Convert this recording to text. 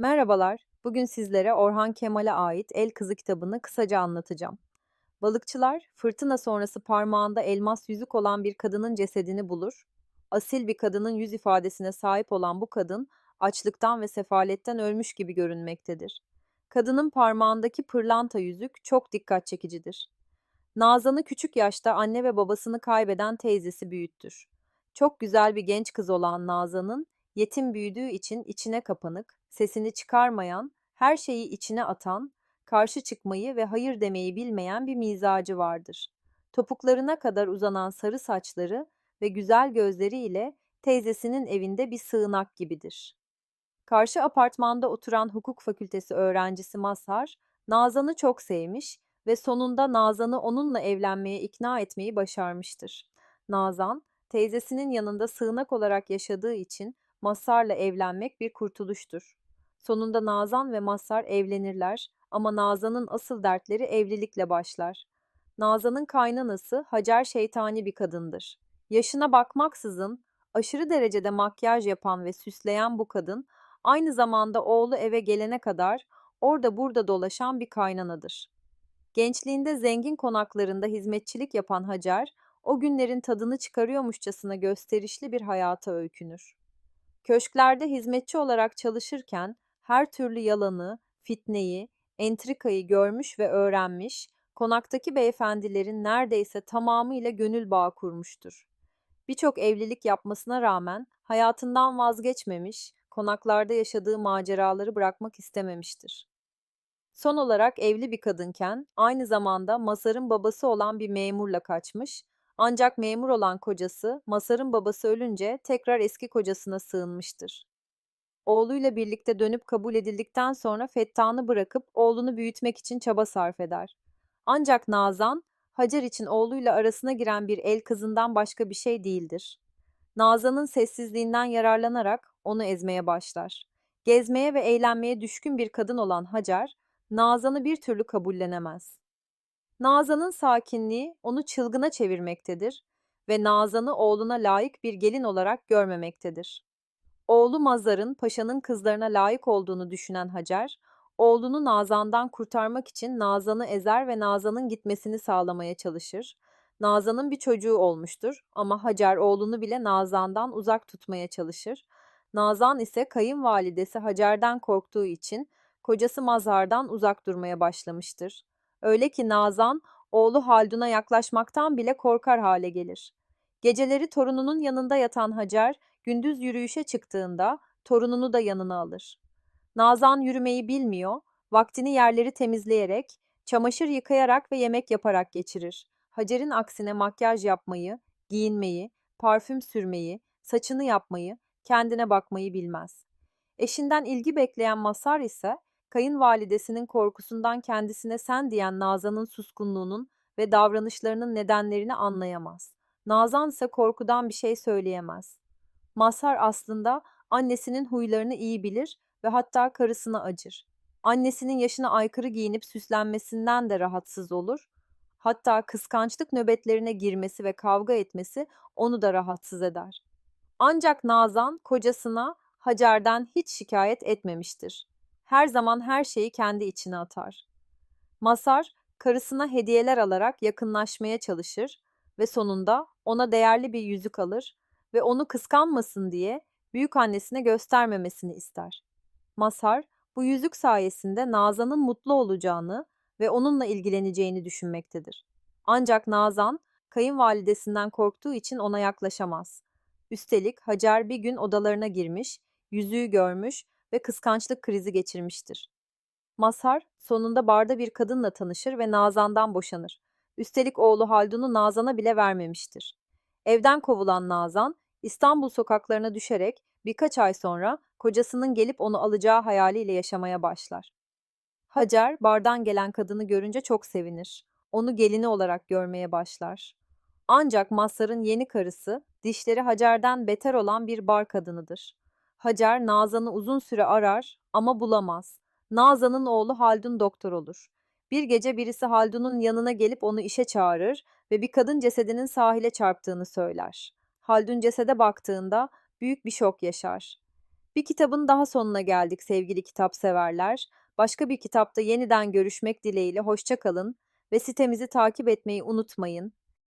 Merhabalar. Bugün sizlere Orhan Kemal'e ait El Kızı kitabını kısaca anlatacağım. Balıkçılar, fırtına sonrası parmağında elmas yüzük olan bir kadının cesedini bulur. Asil bir kadının yüz ifadesine sahip olan bu kadın, açlıktan ve sefaletten ölmüş gibi görünmektedir. Kadının parmağındaki pırlanta yüzük çok dikkat çekicidir. Nazan'ı küçük yaşta anne ve babasını kaybeden teyzesi büyüttür. Çok güzel bir genç kız olan Nazan'ın yetim büyüdüğü için içine kapanık, sesini çıkarmayan, her şeyi içine atan, karşı çıkmayı ve hayır demeyi bilmeyen bir mizacı vardır. Topuklarına kadar uzanan sarı saçları ve güzel gözleriyle teyzesinin evinde bir sığınak gibidir. Karşı apartmanda oturan hukuk fakültesi öğrencisi Mazhar, Nazan'ı çok sevmiş ve sonunda Nazan'ı onunla evlenmeye ikna etmeyi başarmıştır. Nazan, teyzesinin yanında sığınak olarak yaşadığı için Mazhar'la evlenmek bir kurtuluştur. Sonunda Nazan ve Mazhar evlenirler ama Nazan'ın asıl dertleri evlilikle başlar. Nazan'ın kaynanası Hacer şeytani bir kadındır. Yaşına bakmaksızın aşırı derecede makyaj yapan ve süsleyen bu kadın aynı zamanda oğlu eve gelene kadar orada burada dolaşan bir kaynanadır. Gençliğinde zengin konaklarında hizmetçilik yapan Hacer, o günlerin tadını çıkarıyormuşçasına gösterişli bir hayata öykünür. Köşklerde hizmetçi olarak çalışırken her türlü yalanı, fitneyi, entrikayı görmüş ve öğrenmiş, konaktaki beyefendilerin neredeyse tamamıyla gönül bağı kurmuştur. Birçok evlilik yapmasına rağmen hayatından vazgeçmemiş, konaklarda yaşadığı maceraları bırakmak istememiştir. Son olarak evli bir kadınken aynı zamanda Masar'ın babası olan bir memurla kaçmış ancak memur olan kocası Masar'ın babası ölünce tekrar eski kocasına sığınmıştır. Oğluyla birlikte dönüp kabul edildikten sonra Fettah'ını bırakıp oğlunu büyütmek için çaba sarf eder. Ancak Nazan, Hacer için oğluyla arasına giren bir el kızından başka bir şey değildir. Nazan'ın sessizliğinden yararlanarak onu ezmeye başlar. Gezmeye ve eğlenmeye düşkün bir kadın olan Hacer, Nazan'ı bir türlü kabullenemez. Nazan'ın sakinliği onu çılgına çevirmektedir ve Nazan'ı oğluna layık bir gelin olarak görmemektedir. Oğlu Mazar'ın paşanın kızlarına layık olduğunu düşünen Hacer, oğlunu Nazan'dan kurtarmak için Nazan'ı ezer ve Nazan'ın gitmesini sağlamaya çalışır. Nazan'ın bir çocuğu olmuştur ama Hacer oğlunu bile Nazan'dan uzak tutmaya çalışır. Nazan ise kayınvalidesi Hacer'den korktuğu için kocası Mazhar'dan uzak durmaya başlamıştır. Öyle ki Nazan, oğlu Haldun'a yaklaşmaktan bile korkar hale gelir. Geceleri torununun yanında yatan Hacer, gündüz yürüyüşe çıktığında torununu da yanına alır. Nazan yürümeyi bilmiyor, vaktini yerleri temizleyerek, çamaşır yıkayarak ve yemek yaparak geçirir. Hacer'in aksine makyaj yapmayı, giyinmeyi, parfüm sürmeyi, saçını yapmayı, kendine bakmayı bilmez. Eşinden ilgi bekleyen Masar ise kayınvalidesinin korkusundan kendisine sen diyen Nazan'ın suskunluğunun ve davranışlarının nedenlerini anlayamaz. Nazan ise korkudan bir şey söyleyemez. Mazhar aslında annesinin huylarını iyi bilir ve hatta karısına acır. Annesinin yaşına aykırı giyinip süslenmesinden de rahatsız olur. Hatta kıskançlık nöbetlerine girmesi ve kavga etmesi onu da rahatsız eder. Ancak Nazan kocasına Hacer'den hiç şikayet etmemiştir. Her zaman her şeyi kendi içine atar. Masar karısına hediyeler alarak yakınlaşmaya çalışır ve sonunda ona değerli bir yüzük alır ve onu kıskanmasın diye büyük annesine göstermemesini ister. Mazhar bu yüzük sayesinde Nazan'ın mutlu olacağını ve onunla ilgileneceğini düşünmektedir. Ancak Nazan kayınvalidesinden korktuğu için ona yaklaşamaz. Üstelik Hacer bir gün odalarına girmiş, yüzüğü görmüş ve kıskançlık krizi geçirmiştir. Mazhar sonunda barda bir kadınla tanışır ve Nazan'dan boşanır. Üstelik oğlu Haldun'u Nazan'a bile vermemiştir. Evden kovulan Nazan, İstanbul sokaklarına düşerek birkaç ay sonra kocasının gelip onu alacağı hayaliyle yaşamaya başlar. Hacer, bardan gelen kadını görünce çok sevinir. Onu gelini olarak görmeye başlar. Ancak Mazhar'ın yeni karısı, dişleri Hacer'den beter olan bir bar kadınıdır. Hacer, Nazan'ı uzun süre arar ama bulamaz. Nazan'ın oğlu Haldun doktor olur. Bir gece birisi Haldun'un yanına gelip onu işe çağırır ve bir kadın cesedinin sahile çarptığını söyler. Haldun cesede baktığında büyük bir şok yaşar. Bir kitabın daha sonuna geldik sevgili kitapseverler. Başka bir kitapta yeniden görüşmek dileğiyle hoşça kalın ve sitemizi takip etmeyi unutmayın.